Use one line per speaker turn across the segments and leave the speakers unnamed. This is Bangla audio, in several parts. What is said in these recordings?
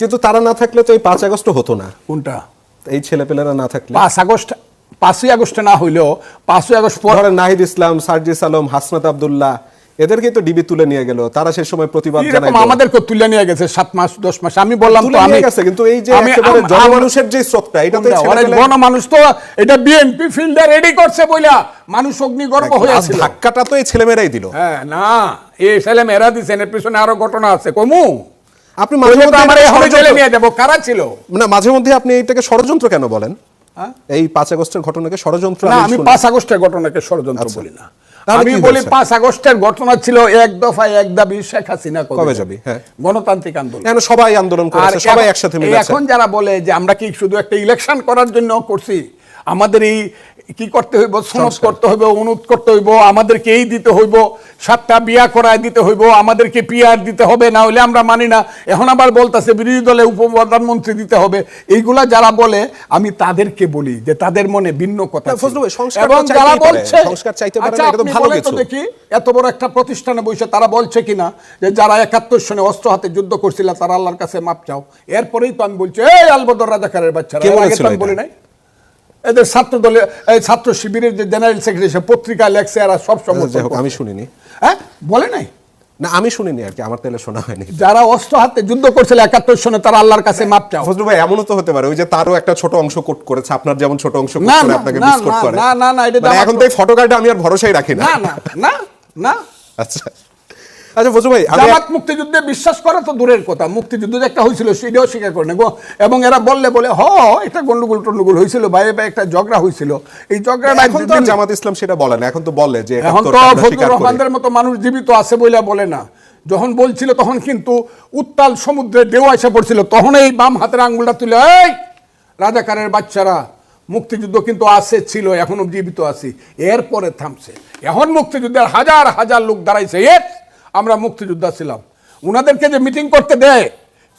কিন্তু তারা না থাকলে তো এই পাঁচ আগস্ট হতো না।
কোনটা?
এই ছেলেপেলেরা না থাকলে।
পাঁচ আগস্ট পাঁচই আগস্টে না হইলেও পাঁচই আগস্ট পর
নাহিদ ইসলাম সার্জিস আলম হাসনাত আব্দুল্লাহ এদেরকে তো ডিবি তুলে নিয়ে গেল। তারা সে সময় প্রতিবাদ জানায়
আমাদেরকে তুলে নিয়ে গেছে সাত মাস দশ মাস। আমি বললাম তো আমি
গেছে কিন্তু এই যে একেবারে জনমানুষের যে স্রোতটা এটা তো?
অনেক গণমানুষ তো এটা বিএনপি ফিল্ডে রেডি করছে বইলা। মানুষ অগ্নিগর্ভ হয়ে
আজ
আছে
ধাক্কাটা তো এই ছেলেমেয়েরাই দিল।
হ্যাঁ না এই ছেলে মেয়েরা দিচ্ছেন এর পিছনে আরও ঘটনা আছে। কমু।
আপনি মাঝে মধ্যে
আমার জেলে নিয়ে যাব। কারা ছিল?
না মাঝে মধ্যে আপনি এটাকে ষড়যন্ত্র কেন বলেন?
হ্যাঁ?
এই পাঁচ আগস্টের ঘটনাকে ষড়যন্ত্র
না
আমি
পাঁচ আগস্টের ঘটনাকে ষড়যন্ত্র
আচ্ছা।
বলি না। আমি বলি পাঁচ আগস্টের ঘটনা ছিল এক দফায় এক দাবি শেখ হাসিনা
কবে যাবে? হ্যাঁ।
গণতান্ত্রিক আন্দোলন।
এখানে সবাই আন্দোলন করেছে? সবাই একসাথে
এই
মিলেছে।
এখন যারা বলে যে আমরা কি শুধু একটা ইলেকশন করার জন্য করছি আমাদের এই কি করতে হইব সনদ করতে হইব অনুরোধ করতে হইব আমাদেরকে এই দিতে হইব সাতটা বিয়া করায় দিতে হইব আমাদেরকে পিআর দিতে হবে না হলে আমরা মানি না। এখন আবার বলতেছে বিরোধী দলে উপপ্রধানমন্ত্রী দিতে হবে। এইগুলা যারা বলে আমি তাদেরকে বলি যে তাদের মনে ভিন্ন কথা এবং যারা বলছে আচ্ছা। দেখি এত বড় একটা প্রতিষ্ঠানে বসে তারা বলছে কিনা যে যারা একাত্তর সনে অস্ত্র হাতে যুদ্ধ করছিল তারা আল্লাহর কাছে মাপ চাও। এরপরেই তো আমি বলছি এই আলবদর রাজাকারের বাচ্চারা? বলি নাই। এদের ছাত্র দলে ছাত্র শিবিরের যে জেনারেল সেক্রেটারি সে পত্রিকা লেখছে এরা সব সমর্থন
হোক, আমি শুনিনি।
হ্যাঁ? বলে নাই?
না আমি শুনিনি আর কি আমার তাহলে শোনা হয়নি।
যারা অস্ত্র হাতে যুদ্ধ করছিল একাত্তর সনে তারা আল্লাহর কাছে মাপ চাও।
ফজলু ভাই এমনও তো হতে পারে ওই যে তারও একটা ছোট অংশ কোট করেছে আপনার যেমন ছোট অংশ কোট করে আপনাকে মিস কোট করে।
না, না, না, এটা
মানে এখন তো এই ফটো কার্ডে আমি আর ভরসাই রাখি না।
না না না না।
আচ্ছা। আচ্ছা ভাই
জামাত মুক্তিযুদ্ধে বিশ্বাস করে তো দূরের কথা। মুক্তিযুদ্ধ একটা হয়েছিল সেটাও স্বীকার করে না এবং এরা বললে বলে হ এটা গন্ডগোল টন্ডগোল হয়েছিল বাইরে বাইরে একটা ঝগড়া হয়েছিল এই ঝগড়াটা
এখন তো জামাত ইসলাম সেটা বলে না এখন তো বলে যে
এখন তো ফজলুর রহমানদের মতো মানুষ জীবিত আছে বলে বলে না। যখন বলছিল তখন কিন্তু উত্তাল সমুদ্রে ঢেউ এসে পড়ছিল তখন এই বাম হাতের আঙ্গুলটা তুলে এই রাজাকারের বাচ্চারা মুক্তিযুদ্ধ কিন্তু আছে ছিল এখনও জীবিত আছি। এরপরে থামছে। এখন মুক্তিযুদ্ধের হাজার হাজার লোক দাঁড়াইছে আমরা মুক্তিযোদ্ধা ছিলাম। উনাদেরকে যে মিটিং করতে দেয়,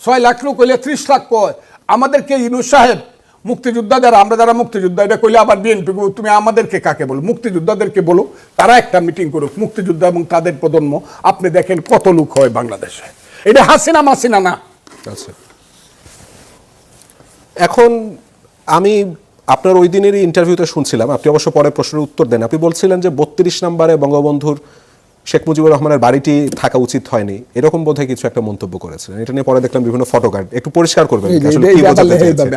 ছয় লাখ লোক হইলে ত্রিশ লাখ কয়। আমাদেরকে ইনু সাহেব মুক্তিযোদ্ধা যারা আমরা যারা মুক্তিযোদ্ধা, এটা কইলে আবার বিএনপি তুমি আমাদেরকে কাকে বলো? মুক্তিযোদ্ধাদেরকে বলো, তারা একটা মিটিং করুক, মুক্তিযোদ্ধা এবং তাদের প্রজন্ম। আপনি দেখেন কত লোক হয় বাংলাদেশে। এটা হাসিনা মাসিনা না।
আচ্ছা। এখন আমি আপনার ওই দিনেরই ইন্টারভিউতে শুনছিলাম, আপনি অবশ্য পরে প্রশ্নের উত্তর দেন। আপনি বলছিলেন যে বত্রিশ নম্বরে বঙ্গবন্ধুর শেখ মুজিবুর রহমানের বাড়িটি থাকা উচিত হয়নি। এরকম বোধহয় কিছু একটা মন্তব্য করেছিলেন। এটা নিয়ে পরে দেখলাম বিভিন্ন ফটো কার্ড একটু পরিষ্কার করবেন?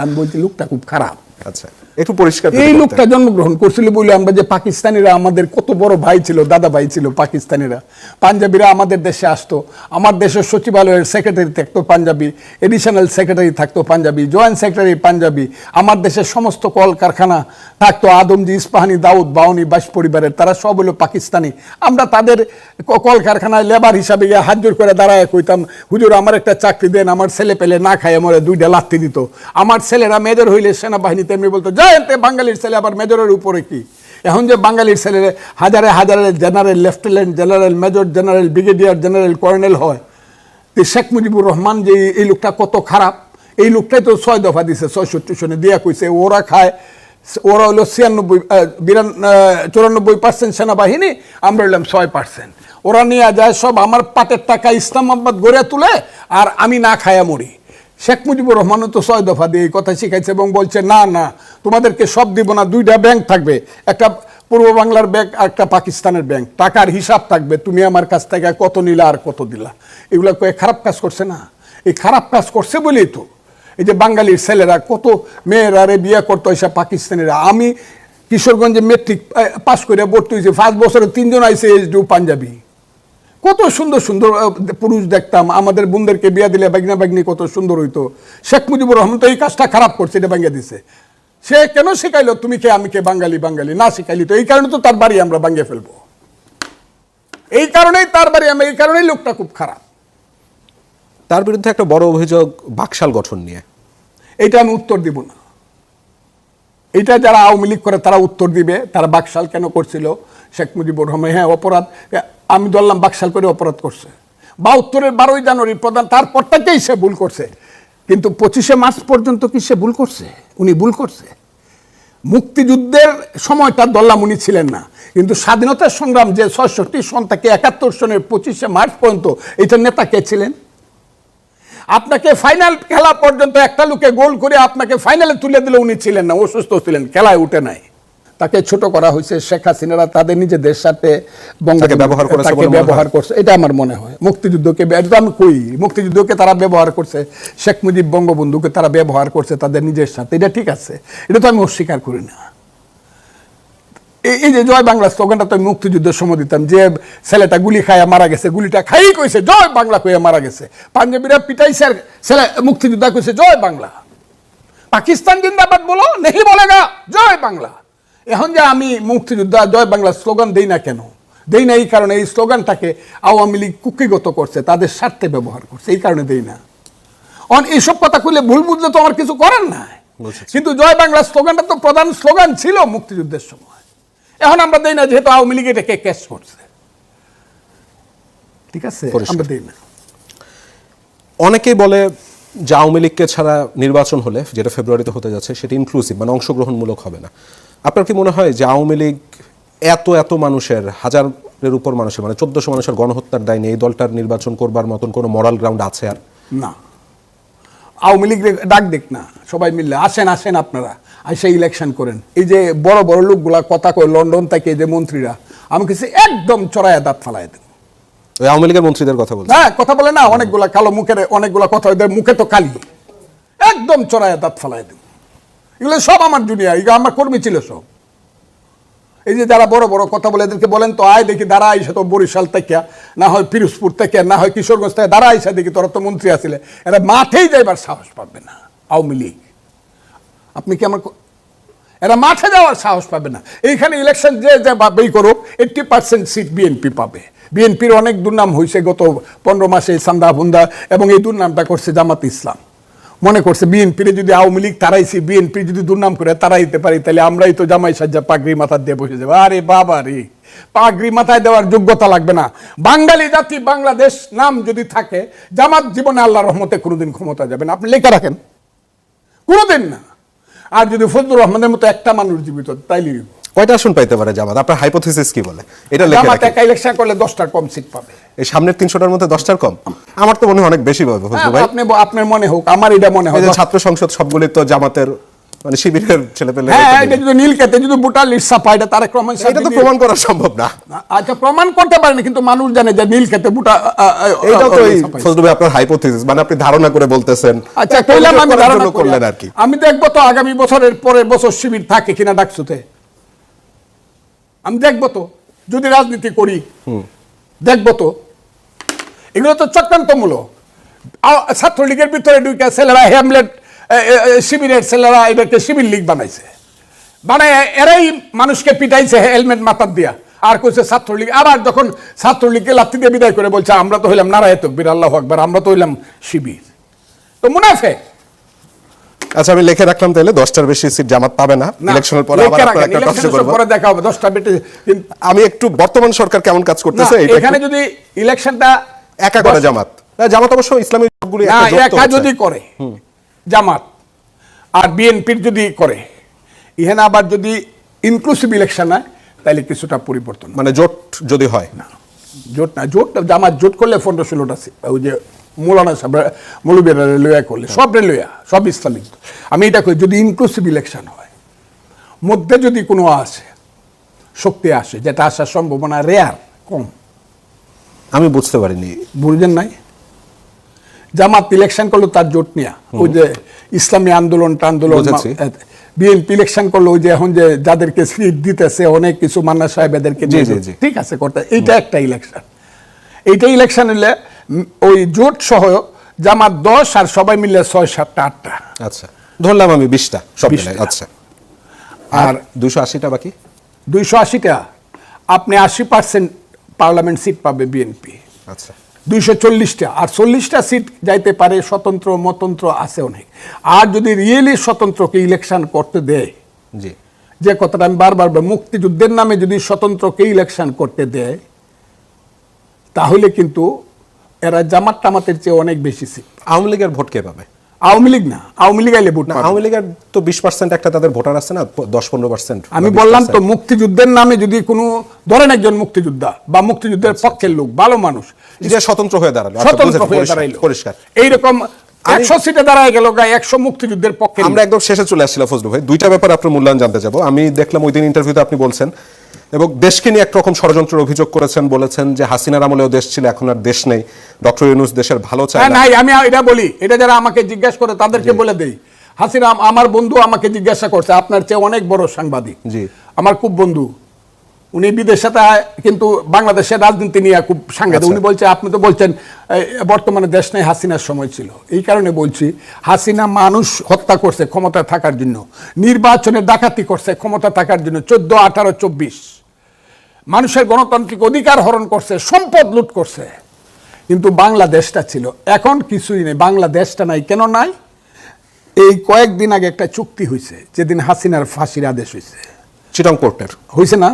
আমি বলছি লোকটা খুব খারাপ।
আচ্ছা। একটু পরিষ্কার
এই লোকটা জন্মগ্রহণ করছিল বলে আমরা যে পাকিস্তানিরা আমাদের কত বড় ভাই ছিল দাদা ভাই ছিল পাকিস্তানিরা। পাঞ্জাবিরা আমাদের দেশে আসতো। আমার দেশের সচিবালয়ের সেক্রেটারি থাকতো পাঞ্জাবি এডিশনাল সেক্রেটারি থাকতো পাঞ্জাবি জয়েন্ট সেক্রেটারি পাঞ্জাবি। আমার দেশের সমস্ত কল কারখানা থাকতো আদমজি ইস্পাহানি দাউদ বাউনি বাস পরিবারের তারা সব হলো পাকিস্তানি। আমরা তাদের ক- কল কারখানায় লেবার হিসাবে গিয়ে হাত জোর করে দাঁড়ায় কইতাম হুজুর আমার একটা চাকরি দেন আমার ছেলে পেলে না খায় আমার দুইটা লাত্তি দিত। আমার ছেলেরা মেজর হইলে সেনাবাহিনীতে এমনি বলতো এতে বাঙালির ছেলে আবার মেজরের উপরে কি? এখন যে বাঙালির ছেলে হাজারে হাজারে general lieutenant, general major, general brigadier, general colonel হয়। তো শেখ মুজিবুর রহমান যে এই লোকটা কত খারাপ। এই লোকটাই তো ছয় দফা দিছে, ছয়ষট্টি সনে দিয়া কইছে, ওরা খায়, ওরা হলো ছিয়ানব্বই বিরান চুরানব্বই পার্সেন্ট সেনাবাহিনী, আমরা হইলাম ছয় পার্সেন্ট। ওরা নিয়ে যায়, সব আমার পাটের টাকা ইসলামাবাদ গড়ে তুলে, আর আমি না খায়া মরি। শেখ মুজিবুর রহমানও তো ছয় দফা দিয়ে এই কথা শিখাইছে এবং বলছে, না না, তোমাদেরকে সব দিব না, দুইটা ব্যাংক থাকবে। একটা পূর্ব বাংলার ব্যাংক আর একটা পাকিস্তানের ব্যাংক। টাকার হিসাব থাকবে, তুমি আমার কাছ থেকে কত নিলা আর কত দিলা। এগুলো কয়ে খারাপ কাজ করছে না। এই খারাপ কাজ করছে বলেই তো এই যে বাঙালির ছেলেরা কত মেয়েরা রে বিয়ে করতো এসব পাকিস্তানিরা। আমি কিশোরগঞ্জে মেট্রিক পাস করে ভর্তি হয়েছি ফার্স্ট বছরে তিনজন আইসে এইচ ডিউ পাঞ্জাবি। কত সুন্দর সুন্দর পুরুষ দেখতাম আমাদের বোনদেরকে বিয়া দিলে বাগনা বাগনি কত সুন্দর হইতো। শেখ মুজিবুর রহমান তো এই কাজটা খারাপ করছে এটা ভাঙ্গিয়ে দিছে। সে কেন শিখাইলো তুমি কে আমি কে বাঙালি বাঙালি? না শিখাইলি তো এই কারণে তো তার বাড়ি আমরা ভাঙ্গে ফেলব। এই কারণেই তার বাড়ি আমরা এই কারণেই লোকটা খুব খারাপ।
তার বিরুদ্ধে একটা বড় অভিযোগ বাকশাল গঠন নিয়ে।
এইটা আমি উত্তর দিব না। এটা যারা আওয়ামী লীগ করে তারা উত্তর দিবে তারা বাকশাল কেন করছিল? শেখ মুজিবুর রহমান হ্যাঁ অপরাধ আমি ধরলাম বাকশাল করে অপরাধ করছে। বা উত্তরের বারোই জানুয়ারি প্রধান তারপর থেকেই সে ভুল করছে। কিন্তু পঁচিশে মার্চ পর্যন্ত কি সে ভুল করছে? উনি ভুল করছে। মুক্তিযুদ্ধের সময়টা দল্লাম উনি ছিলেন না। কিন্তু স্বাধীনতার সংগ্রাম যে ছয়ষট্টি সন থেকে একাত্তর সনের পঁচিশে মার্চ পর্যন্ত এইটার নেতা কে ছিলেন? আপনাকে ফাইনাল খেলা পর্যন্ত একটা লোকে গোল করে আপনাকে ফাইনালে তুলে দিলে উনি ছিলেন না, অসুস্থ ছিলেন, খেলায় উঠে নাই। তাকে ছোট করা হয়েছে শেখ হাসিনারা তাদের নিজেদের সাথে
তাকে ব্যবহার করেছে
তাকে
বলে?
ব্যবহার করছে। এটা আমার মনে হয়। মুক্তিযুদ্ধকে এটা আমি কই? মুক্তিযুদ্ধকে তারা ব্যবহার করছে। শেখ মুজিব বঙ্গবন্ধুকে তারা ব্যবহার করছে তাদের নিজের সাথে। এটা ঠিক আছে। এটা তো আমি অস্বীকার করি না। এই- যে জয় বাংলা স্লোগানটা তো আমি মুক্তিযুদ্ধের সময় দিতাম যে ছেলেটা গুলি খায়া মারা গেছে গুলিটা খাই কইছে জয় বাংলা কইয়া মারা গেছে। পাঞ্জাবিরা পিটাইছে আর ছেলে মুক্তিযোদ্ধা কইছে জয় বাংলা। পাকিস্তান জিন্দাবাদ বলো নেহি বলেগা জয় বাংলা। এখন যে আমি মুক্তিযোদ্ধা জয় বাংলা স্লোগান দেই না কেন? দেই না এই কারণে এই স্লোগানটাকে আওয়ামী লীগ কুকিগত করছে তাদের স্বার্থে ব্যবহার করছে এই কারণে দেই না। অন এইসব কথা কইলে ভুল বুঝলে তো আমার কিছু করার নাই। কিন্তু জয় বাংলা স্লোগানটা তো প্রধান স্লোগান ছিল মুক্তিযুদ্ধের সময়। এখন আমরা দেই না যেহেতু আওয়ামী লীগ এটাকে ক্যাশ করছে। ঠিক আছে? আমরা দেই না।
অনেকেই বলে যে আওয়ামী লীগকে ছাড়া নির্বাচন হলে, যেটা ফেব্রুয়ারিতে হতে যাচ্ছে, সেটা ইনক্লুসিভ মানে অংশগ্রহণমূলক হবে না। আপনার কি মনে হয় যে আওয়ামী লীগ এত এত মানুষের, হাজারের উপর মানুষের মানে চোদ্দশো মানুষের গণহত্যার দায় এই দলটার নির্বাচন করবার মতন কোনো মরাল গ্রাউন্ড আছে আর?
না। আওয়ামী লীগ ডাক দেখ না, সবাই মিললে আসেন আসেন আপনারা, আসে ইলেকশন করেন। এই যে বড় বড় লোকগুলা কথা কয় লন্ডন থেকে যে মন্ত্রীরা আমি কিছু একদম চড়াইয়া দাঁত ফালাই দেন।
ওই আওয়ামী লীগের মন্ত্রীদের কথা বলছি।
হ্যাঁ কথা বলে না, অনেকগুলা কালো মুখের, অনেকগুলা কথা ওদের মুখে তো কালি। একদম চড়াইয়া দাঁত ফালাই দেন এগুলো সব আমার জুনিয়া এগুলো আমার কর্মী ছিল সব। এই যে যারা বড় বড় কথা বলে এদেরকে বলেন তো, আয় দেখি, দাঁড়া, আইসা তো বরিশাল থেকে, না হয় পিরোজপুর থেকে, না হয় কিশোরগঞ্জ থেকে, দাঁড়া, আইসা দেখি, তোরা তো মন্ত্রী আসলে এরা মাঠেই যাইবার সাহস পাবে না, আওয়ামী লীগ। আপনি কি আমার এরা মাঠে যাওয়ার সাহস পাবে না। এইখানে ইলেকশন যে যে ভাবেই করুক এইট্টি পার্সেন্ট সিট বিএনপি পাবে। বিএনপির অনেক দুর্নাম হয়েছে গত পনেরো মাসে সান্দা বুন্দা এবং এই দুর্নামটা করছে জামাত ইসলাম। মনে করছে বিএনপির যদি আওয়ামী লীগ তারাইছি বিএনপি যদি দুর্নাম করে তারাইতে পারি, তাহলে আমরাই তো জামাই সাজ্জা পাগড়ি মাথা দিয়ে বসে যাব। আরে বাবা রে, পাগড়ি মাথায় দেওয়ার যোগ্যতা লাগবে না। বাঙালি জাতি, বাংলাদেশ নাম যদি থাকে, জামাত জীবনে আল্লাহ রহমতে কোনোদিন ক্ষমতা যাবে না। আপনি লেখা রাখেন। কোনোদিন না। আর যদি ফজলুর রহমানের মতো একটা মানুষ জীবিত তাই তাইলে
কয়টা আসন পাইতে পারে জামাত? আপনার হাইপোথিসিস কি বলে? এটা লেখা
জামাত। একা ইলেকশন করলে দশটার কম সিট পাবে।
এই সামনের তিনশোটার মধ্যে দশটার কম? আমার তো মনে হয় অনেক বেশি পাবে ফজলু
হ্যাঁ,
ভাই।
আপনি আপনার মনে হোক আমার এটা মনে হয়।
ছাত্র সংসদ সবগুলি তো জামাতের মানে শিবিরের ছেলে পেলে
হ্যাঁ এটা যদি নীলকেতে যদি বুটার লিস্ট ছাপা এটা তারেক রহমান
এটা তো প্রমাণ করা সম্ভব না।
আচ্ছা প্রমাণ করতে পারেন কিন্তু মানুষ জানে যে নীলকেতে বুটা
এইটাও তো
আ,
এই
ছাপাইছে।
ফজলু ভাই আপনার হাইপোথিসিস মানে আপনি ধারণা করে বলতেছেন
আচ্ছা কইলাম আমি ধারণা
করলেন আর কি।
আমি দেখব তো আগামী বছরের পরের বছর শিবির থাকে কিনা ডাকসুতে। আমি দেখব তো যদি রাজনীতি করি দেখব তো। এগুলো তো চক্রান্তমূলক। ছাত্রলীগের ভিতরে ঢুকে ছেলেরা হ্যামলেট শিবিরের ছেলেরা এটাকে শিবির লীগ বানাইছে। বানায় এরাই মানুষকে পিটাইছে হেলমেট মাথার দিয়া। আর কইছে ছাত্রলীগ। আবার যখন ছাত্রলীগকে লাথি দিয়ে বিদায় করে বলছে আমরা তো হইলাম নারায় তকবির আল্লাহ আকবার আমরা তো হইলাম শিবির। তো মুনাফে
আচ্ছা আমি লিখে রাখলাম তাহলে দশটার বেশি সিট জামাত পাবে না। ইলেকশনের পরে আবার একটা
পরে দেখা হবে দশটা বেটে
আমি একটু বর্তমান সরকার কেমন কাজ করতেছে এটা
এখানে
একটু
যদি ইলেকশনটা
একা করে জামাত। জামাত অবশ্য ইসলামী একটা তো
একা যদি করে। জামাত আর বিএনপির যদি করে ইহানে আবার যদি ইনক্লুসিভ ইলেকশন হয় তাহলে কিছুটা পরিবর্তন
মানে জোট যদি হয়।
না জোট না জোট জামাত জোট করলে পনেরো ষোলোটা ওই যে মৌলানা সাহেব মৌলবীরা লইয়া করলে সব রে লইয়া সব ইসলামিক আমি এটা করি যদি ইনক্লুসিভ ইলেকশন হয় মধ্যে যদি কোনো আসে শক্তি আসে যেটা আসার সম্ভাবনা রেয়ার কম।
আমি বুঝতে পারিনি।
বুঝলেন নাই? জামাত ইলেকশন করল তার জোট নিয়া। ওই যে ইসলামী আন্দোলন আন্দোলন বিএনপি ইলেকশন করল ওই যে এখন যে যাদেরকে সিট দিতেছে অনেক কিছু মান্না সাহেব এদেরকে। ঠিক আছে করতে এইটা একটা ইলেকশন এইটা ইলেকশন হলে ওই জোট সহ জামাত দশ আর সবাই মিলে ছয় সাতটা আটটা।
আচ্ছা। ধরলাম আমি বিশটা আচ্ছা। আর
আর
দুশো আশিটা বাকি?
দুইশো আশিটা। আপনি আশি পার্সেন্ট পার্লামেন্ট সিট পাবে বিএনপি।
আচ্ছা।
দুইশো চল্লিশটা। আর চল্লিশটা সিট যাইতে পারে স্বতন্ত্র মতন্ত্র আছে অনেক। আর যদি রিয়েলি স্বতন্ত্রকে ইলেকশন করতে দেয়
জি।
যে কথাটা আমি বারবার মুক্তিযুদ্ধের নামে যদি স্বতন্ত্রকে ইলেকশন করতে দেয় তাহলে কিন্তু এরা জামাত টামাতের চেয়ে অনেক বেশি সিট।
আওয়ামী লীগের ভোট কে পাবে?
আওয়ামী লীগ না আওয়ামী লীগ আইলে ভোট
না আওয়ামী লীগের তো বিশ পার্সেন্ট একটা তাদের ভোটার আছে না দশ পনেরো পার্সেন্ট
আমি বললাম তো মুক্তিযুদ্ধের নামে যদি কোনো ধরেন একজন মুক্তিযোদ্ধা বা মুক্তিযুদ্ধের পক্ষের লোক ভালো মানুষ
যে স্বতন্ত্র হয়ে দাঁড়াল আচ্ছা,
স্বতন্ত্র হয়ে দাঁড়াইলো।
পরিষ্কার।
এইরকম একশো সিটে দাঁড়ায় গেল একশো মুক্তিযুদ্ধের পক্ষে
আমরা একদম শেষে চলে আসছিলাম ফজলু ভাই। দুইটা ব্যাপারে আপনার মূল্যায়ন জানতে যাব। আমি দেখলাম ওই দিন ইন্টারভিউতে আপনি বলছেন এবং দেশকে নিয়ে একরকম ষড়যন্ত্রের অভিযোগ করেছেন বলেছেন যে হাসিনার আমলেও দেশ ছিল এখন আর দেশ নেই। ডক্টর ইউনুস দেশের ভালো চায়
হ্যাঁ
না।
আমি এটা বলি এটা যারা আমাকে জিজ্ঞাসা করে তাদেরকে বলে দেই। হাসিনা আম- আমার বন্ধু আমাকে জিজ্ঞাসা করছে আপনার চেয়ে অনেক বড় সাংবাদিক।
জি।
আমার খুব বন্ধু। উনি বিদেশে কিন্তু বাংলাদেশের রাজনীতি নিয়ে খুব সাংঘাতিক।
আচ্ছা।
উনি বলছে আপনি তো বলছেন বর্তমানে দেশ নেই হাসিনার সময় ছিল। এই কারণে বলছি হাসিনা মানুষ হত্যা করছে ক্ষমতা থাকার জন্য নির্বাচনে ডাকাতি করছে ক্ষমতা থাকার জন্য চোদ্দ আঠারো চব্বিশ। মানুষের গণতান্ত্রিক অধিকার হরণ করছে সম্পদ লুট করছে। কিন্তু বাংলাদেশটা ছিল এখন কিছুই নেই বাংলাদেশটা নাই কেন নাই? এই কয়েকদিন আগে একটা চুক্তি হয়েছে যেদিন হাসিনার ফাঁসির আদেশ হয়েছে
চিটং কোর্টের।
হয়েছে না?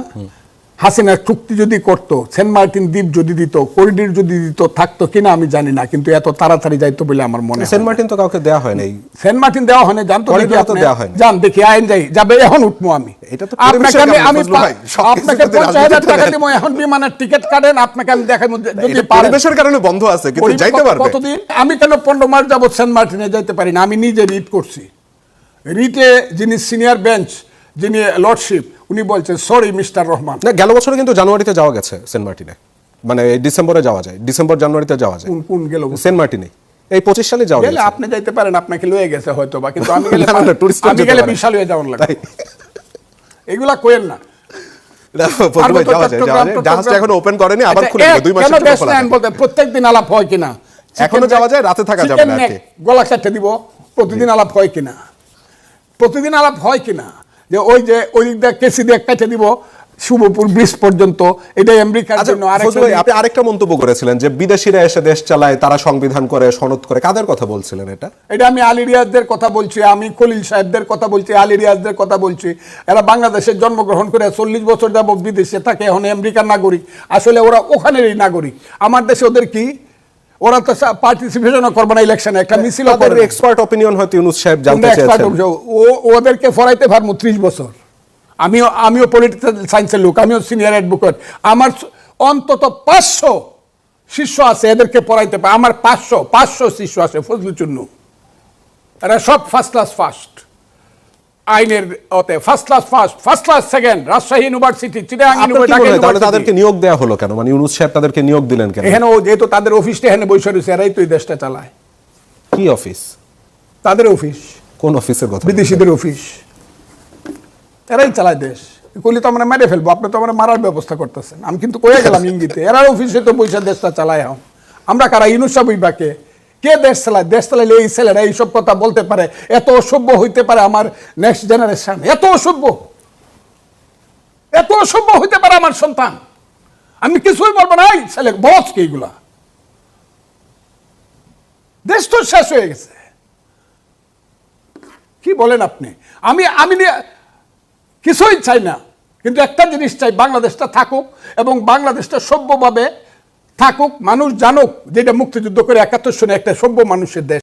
হাসিনার চুক্তি যদি করতো সেন্ট মার্টিন দ্বীপ যদি দিত করিডোর যদি দিত থাকতো কিনা আমি জানি না কিন্তু এত তাড়াতাড়ি যাইতো বলে আমার মনে হয়।
সেন্ট মার্টিন তো কাউকে দেওয়া হয় নাই।
সেন্ট মার্টিন দেওয়া হয় না জানতো দেখি আপনি। যান দেখি আইন যাই যাবে এখন উঠবো আমি।
এটা তো
আপনাকে আমি আমি আপনাকে
কিছুতে
পঞ্চাশ হাজার
রাজনীতিতে
টাকা
নেই।
দিব এখন বিমানের টিকিট কাটেন আপনাকে আমি দেখাই মধ্যে যদি
পরিবেশের কারণে বন্ধ আছে কিন্তু যাইতে পারবে।
কতদিন? আমি কেন পনেরো মাস যাবত সেন্ট মার্টিনে যাইতে পারি না? আমি নিজে রিট করছি। রিটে যিনি সিনিয়র বেঞ্চ যিনি লর্ডশিপ উনি বলছেন সরি মিস্টার রহমান
না গেল বছরে কিন্তু জানুয়ারিতে যাওয়া গেছে সেন্ট মার্টিনে। মানে ডিসেম্বরে যাওয়া যায় ডিসেম্বর জানুয়ারিতে যাওয়া যায়।
কোন গেল
সেন্ট মার্টিনে। এই পঁচিশ সালে যাওয়া
গেলে আপনি যাইতে পারেন আপনাকে লয়ে গেছে হয়তো বা কিন্তু আমি গেলে আমি গেলে বিশাল হয়ে যাওয়ার লাগে। এগুলা কোয়েন না।
এখন ওপেন করেনি আবার
আচ্ছা,
খুলে দুই মাসের
কেন
জন্য
দেশ
খোলা
নেন
থাকে।
বলতে প্রত্যেকদিন আলাপ হয় কিনা? এখনও
যাওয়া যায়, রাতে থাকা যাবে না আর
neck, গলা চারটে দিব প্রতিদিন আলাপ হয় কিনা? প্রতিদিন আলাপ হয় কিনা? যে ওই যে ওই দিক দিয়ে কেসি দিয়ে কেটে দিব শুভপুর ব্রিজ পর্যন্ত এটা আমেরিকার
আচ্ছা,
জন্য
আপনি আরেকটা মন্তব্য করেছিলেন যে বিদেশিরা এসে দেশ চালায় তারা সংবিধান করে সনদ করে। কাদের কথা বলছিলেন এটা?
এটা আমি আলী রিয়াজদের কথা বলছি আমি খলিল সাহেবদের কথা বলছি আলী রিয়াজদের কথা বলছি। এরা বাংলাদেশে জন্মগ্রহণ করে চল্লিশ বছর যাব বিদেশে থাকে এখন আমেরিকার নাগরিক। আসলে ওরা ওখানেরই নাগরিক। আমার দেশে ওদের কি? ওরা তো পার্টিসিপেশনও করবে না ইলেকশনে একটা মিছিলও
তাদের
করবে
এক্সপার্ট অপিনিয়ন হয়তো ইউনুস সাহেব জানতে চেয়েছেন।
ও ওদেরকে ফরাইতে পারব ত্রিশ বছর। আমিও আমিও পলিটিক্যাল সায়েন্সের লোক আমিও সিনিয়র অ্যাডভোকেট আমার অন্তত পাঁচশো শিষ্য আছে এদেরকে পড়াইতে পারে। আমার পাঁচশো পাঁচশো শিষ্য আছে ফজলু চুন্নু। এরা সব ফার্স্ট ক্লাস ফার্স্ট আইনের ওতে first class first first class second Rajshahi university Chittagong
কি তাহলে তাদেরকে নিয়োগ দেওয়া হলো কেন? মানে ইউনুস সাহেব তাদেরকে নিয়োগ দিলেন কেন?
এখানে ও যেহেতু তাদের অফিসটা এখানে বৈশা রয়েছে এরাই তো এই দেশটা চালায়।
কি অফিস
তাদের অফিস
কোন অফিসের কথা
বিদেশিদের অফিস এরাই চালায় দেশ। কইলে তো আমরা মেরে ফেলব আপনি তো আমরা মারার ব্যবস্থা করতেছেন। আমি কিন্তু কয়ে গেলাম ইঙ্গিতে এরা অফিসে তো পয়সা দেশটা চালায় আমরা কারা? ইউনুস ইনুসা বইবাকে কে দেশ চালায় দেশ চালাইলে এই ছেলেরা এইসব কথা বলতে পারে। এত অসভ্য হইতে পারে আমার নেক্সট জেনারেশন এত অসভ্য। এত অসভ্য হইতে পারে আমার সন্তান। আমি কিছুই বলব না। এই ছেলে বস কি এইগুলা দেশ তো শেষ হয়ে গেছে। কি বলেন আপনি? আমি আমি কিছুই চাই না। কিন্তু একটা জিনিস চাই, বাংলাদেশটা থাকুক এবং বাংলাদেশটা সভ্যভাবে থাকুক মানুষ জানুক যেটা মুক্তিযুদ্ধ করে একাত্তর শুনে একটা সভ্য মানুষের দেশ।